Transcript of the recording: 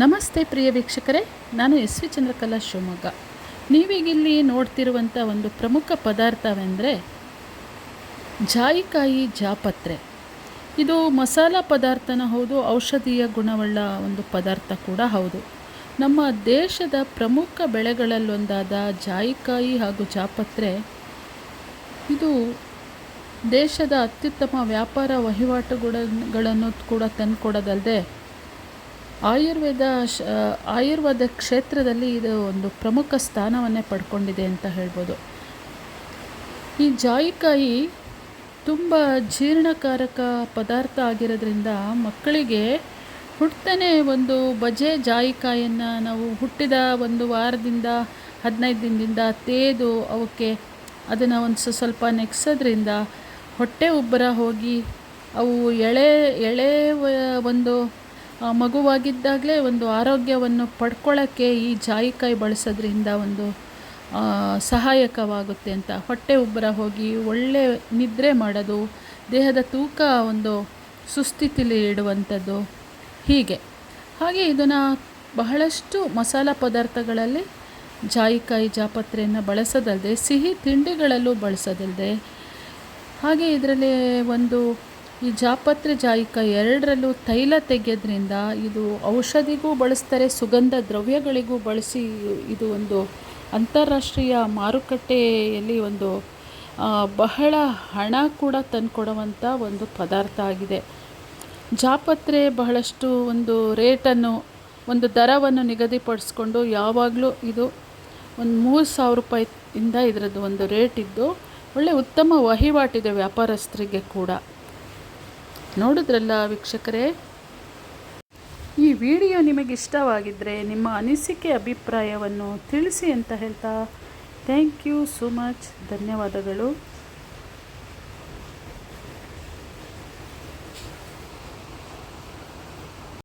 ನಮಸ್ತೆ ಪ್ರಿಯ ವೀಕ್ಷಕರೇ, ನಾನು ಎಸ್ ವಿ ಚಂದ್ರಕಲಾ ಶಿವಮೊಗ್ಗ. ನೀವೀಗಿಲ್ಲಿ ನೋಡ್ತಿರುವಂಥ ಒಂದು ಪ್ರಮುಖ ಪದಾರ್ಥವೆಂದರೆ ಜಾಯಿಕಾಯಿ ಜಾಪತ್ರೆ. ಇದು ಮಸಾಲ ಪದಾರ್ಥನ ಹೌದು, ಔಷಧೀಯ ಗುಣವುಳ್ಳ ಒಂದು ಪದಾರ್ಥ ಕೂಡ ಹೌದು. ನಮ್ಮ ದೇಶದ ಪ್ರಮುಖ ಬೆಳೆಗಳಲ್ಲೊಂದಾದ ಜಾಯಿಕಾಯಿ ಹಾಗೂ ಜಾಪತ್ರೆ, ಇದು ದೇಶದ ಅತ್ಯುತ್ತಮ ವ್ಯಾಪಾರ ವಹಿವಾಟುಗಳನ್ನು ಕೂಡ ತಂದುಕೊಡೋದಲ್ಲದೆ ಆಯುರ್ವೇದ ಆಯುರ್ವೇದ ಕ್ಷೇತ್ರದಲ್ಲಿ ಇದು ಒಂದು ಪ್ರಮುಖ ಸ್ಥಾನವನ್ನೇ ಪಡ್ಕೊಂಡಿದೆ ಅಂತ ಹೇಳ್ಬೋದು. ಈ ಜಾಯಿಕಾಯಿ ತುಂಬ ಜೀರ್ಣಕಾರಕ ಪದಾರ್ಥ ಆಗಿರೋದ್ರಿಂದ ಮಕ್ಕಳಿಗೆ ಹುಟ್ಟನೇ ಒಂದು ಬಜೆ ಜಾಯಿಕಾಯನ್ನು ನಾವು ಹುಟ್ಟಿದ ಒಂದು ವಾರದಿಂದ ಹದಿನೈದು ದಿನದಿಂದ ತೇದು ಅವಕ್ಕೆ ಅದನ್ನು ಒಂದು ಸ್ವಲ್ಪ ನೆಗ್ಸೋದ್ರಿಂದ ಹೊಟ್ಟೆ ಉಬ್ಬರ ಹೋಗಿ ಅವು ಎಳೆ ಎಳೆ ಒಂದು ಮಗುವಾಗಿದ್ದಾಗಲೇ ಒಂದು ಆರೋಗ್ಯವನ್ನು ಪಡ್ಕೊಳ್ಳೋಕ್ಕೆ ಈ ಜಾಯಿಕಾಯಿ ಬಳಸೋದ್ರಿಂದ ಒಂದು ಸಹಾಯಕವಾಗುತ್ತೆ ಅಂತ. ಹೊಟ್ಟೆ ಉಬ್ಬರ ಹೋಗಿ ಒಳ್ಳೆ ನಿದ್ರೆ ಮಾಡೋದು, ದೇಹದ ತೂಕ ಒಂದು ಸುಸ್ಥಿತಿಲಿ ಇಡುವಂಥದ್ದು ಹೀಗೆ. ಹಾಗೆ ಇದನ್ನು ಬಹಳಷ್ಟು ಮಸಾಲ ಪದಾರ್ಥಗಳಲ್ಲಿ ಜಾಯಿಕಾಯಿ ಜಾಪತ್ರೆಯನ್ನು ಬಳಸೋದಲ್ಲದೆ ಸಿಹಿ ತಿಂಡಿಗಳಲ್ಲೂ ಬಳಸೋದಲ್ಲದೆ ಹಾಗೆ ಇದರಲ್ಲಿ ಒಂದು ಈ ಜಾಪತ್ರೆ ಜಾಯಿಕ ಎರಡರಲ್ಲೂ ತೈಲ ತೆಗೆಯೋದ್ರಿಂದ ಇದು ಔಷಧಿಗೂ ಬಳಸ್ತಾರೆ, ಸುಗಂಧ ದ್ರವ್ಯಗಳಿಗೂ ಬಳಸಿ ಇದು ಒಂದು ಅಂತಾರಾಷ್ಟ್ರೀಯ ಮಾರುಕಟ್ಟೆಯಲ್ಲಿ ಒಂದು ಬಹಳ ಹಣ ಕೂಡ ತಂದುಕೊಡುವಂಥ ಒಂದು ಪದಾರ್ಥ ಆಗಿದೆ. ಜಾಪತ್ರೆ ಬಹಳಷ್ಟು ಒಂದು ರೇಟನ್ನು, ಒಂದು ದರವನ್ನು ನಿಗದಿಪಡಿಸ್ಕೊಂಡು ಯಾವಾಗಲೂ ಇದು ಒಂದು ಮೂರು ಸಾವಿರ ರೂಪಾಯಿಯಿಂದ ಇದರದ್ದು ಒಂದು ರೇಟ್ ಇದ್ದು, ಒಳ್ಳೆ ಉತ್ತಮ ವಹಿವಾಟಿದೆ ವ್ಯಾಪಾರಸ್ಥರಿಗೆ ಕೂಡ. ನೋಡಿದ್ರಲ್ಲ ವೀಕ್ಷಕರೇ? ಈ ವಿಡಿಯೋ ನಿಮಗೆ ಇಷ್ಟವಾಗಿದ್ದರೆ ನಿಮ್ಮ ಅನಿಸಿಕೆ, ಅಭಿಪ್ರಾಯವನ್ನು ತಿಳಿಸಿ ಅಂತ ಹೇಳ್ತಾ ಥ್ಯಾಂಕ್ ಯು ಸೋ ಮಚ್. ಧನ್ಯವಾದಗಳು.